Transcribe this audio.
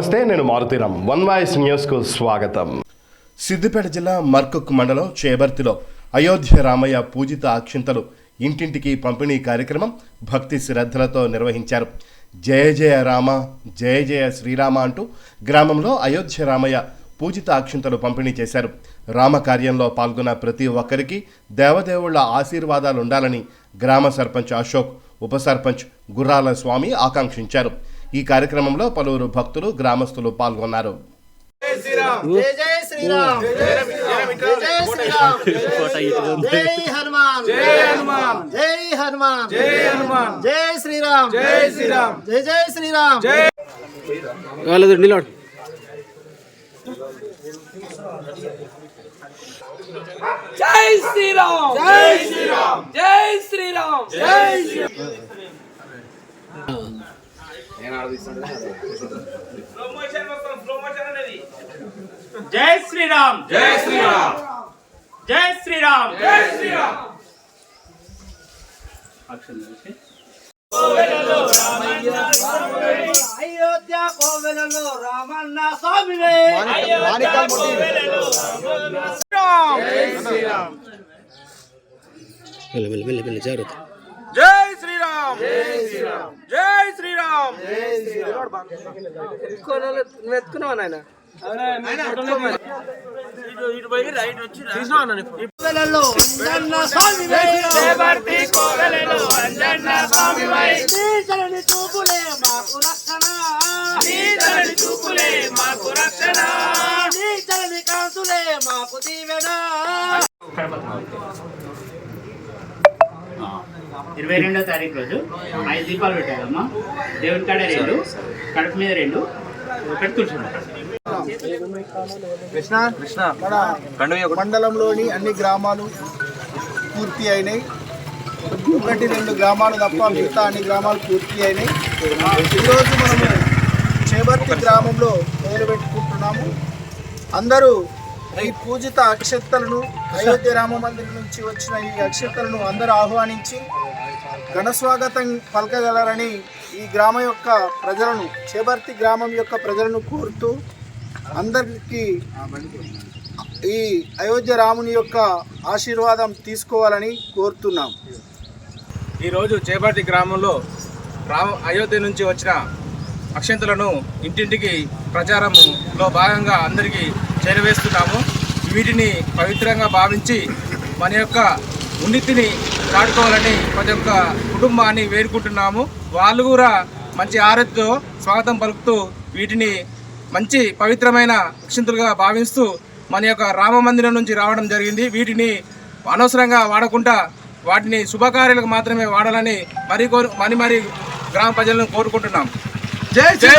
నమస్తే నేను Maruthi Ram one voice న్యూస్కు స్వాగతం. సిద్దిపేట జిల్లా మర్కుక్ మండలం చేబర్తిలో అయోధ్య రామయ్య పూజిత అక్షింతలు ఇంటింటికి పంపిణీ కార్యక్రమం భక్తి శ్రద్ధలతో నిర్వహించారు. జయ జయ రామ జయ జయ శ్రీరామ అంటూ గ్రామంలో అయోధ్య రామయ్య పూజిత అక్షింతలు పంపిణీ చేశారు. రామ కార్యంలో పాల్గొన్న ప్రతి ఒక్కరికి దేవదేవుళ్ళ ఆశీర్వాదాలు ఉండాలని గ్రామ సర్పంచ్ అశోక్ ఉప సర్పంచ్ గుర్రాల స్వామి ఆకాంక్షించారు. ఈ కార్యక్రమంలో పలువురు భక్తులు గ్రామస్తులు పాల్గొన్నారు జై శ్రీరామ్ జై జై శ్రీరామ్ జై హనుమాన్ జై హనుమాన్ జై హనుమాన్ జై హనుమాన్ జై శ్రీరామ్ జై శ్రీరామ్ జై జై శ్రీరామ్ వాళ్ళది నిలబడు జై శ్రీరామ్ జై శ్రీరామ్ జై శ్రీరామ్ జై జై శ్రీరామ్. జై శ్రీరామ్. జై శ్రీరామ్. జై శ్రీరామ్. అయోధ్య కోవెలలో రామన్న స్వామివే. మెల్ల మెల్ల మెల్ల మెల్ల జాగ్రత్త. జై శ్రీరామ్. జై శ్రీరామ్. జై శ్రీరామ్. ఎత్తుకున్నావా నాయన? చూపులే మాకు రక్షణ. నీతని చూపులే మాకు రక్షణ. నీచలని కాంతులే మాకు దీవెన. ఇరవై రెండో తారీఖు రోజు ఐదు దీపాలు పెట్టారమ్మా. దేవుని కాడ రెండు కడుపు మీద రెండు ఒకటి తులసి మండలంలోని అన్ని గ్రామాలు పూర్తి అయినాయి. ఒకటి రెండు గ్రామాలు తప్ప మిగతా అన్ని గ్రామాలు పూర్తి అయినాయి. ఈరోజు మనము చేబర్తి గ్రామంలో మొదలు పెట్టుకుంటున్నాము అందరూ ఈ పూజిత అక్షతలను అయోధ్య రామ మందిరం నుంచి వచ్చిన ఈ అక్షతలను అందరూ ఆహ్వానించి ఘనస్వాగతం పలకగలరని ఈ గ్రామం యొక్క ప్రజలను చేబర్తి గ్రామం యొక్క ప్రజలను కోరుతూ అందరికీ ఈ అయోధ్య రాముని యొక్క ఆశీర్వాదం తీసుకోవాలని కోరుతున్నాం. ఈరోజు చేపర్తి గ్రామంలో రామ అయోధ్య నుంచి వచ్చిన అక్షంతలను ఇంటింటికి ప్రచారంలో భాగంగా అందరికీ చేరవేస్తున్నాము. వీటిని పవిత్రంగా భావించి మన యొక్క ఉన్నతిని చాటుకోవాలని ప్రతి ఒక్క కుటుంబాన్ని వేడుకుంటున్నాము. వాళ్ళు కూడా మంచి ఆరోగ్యతో స్వాగతం పలుకుతూ వీటిని మంచి పవిత్రమైన అక్షంతులుగా భావిస్తూ మన యొక్క రామ మందిరం నుంచి రావడం జరిగింది. వీటిని అనవసరంగా వాడకుండా వాటిని శుభకార్యాలకు మాత్రమే వాడాలని మరి కోరు మరి మరి గ్రామ ప్రజలను కోరుకుంటున్నాం. జై జై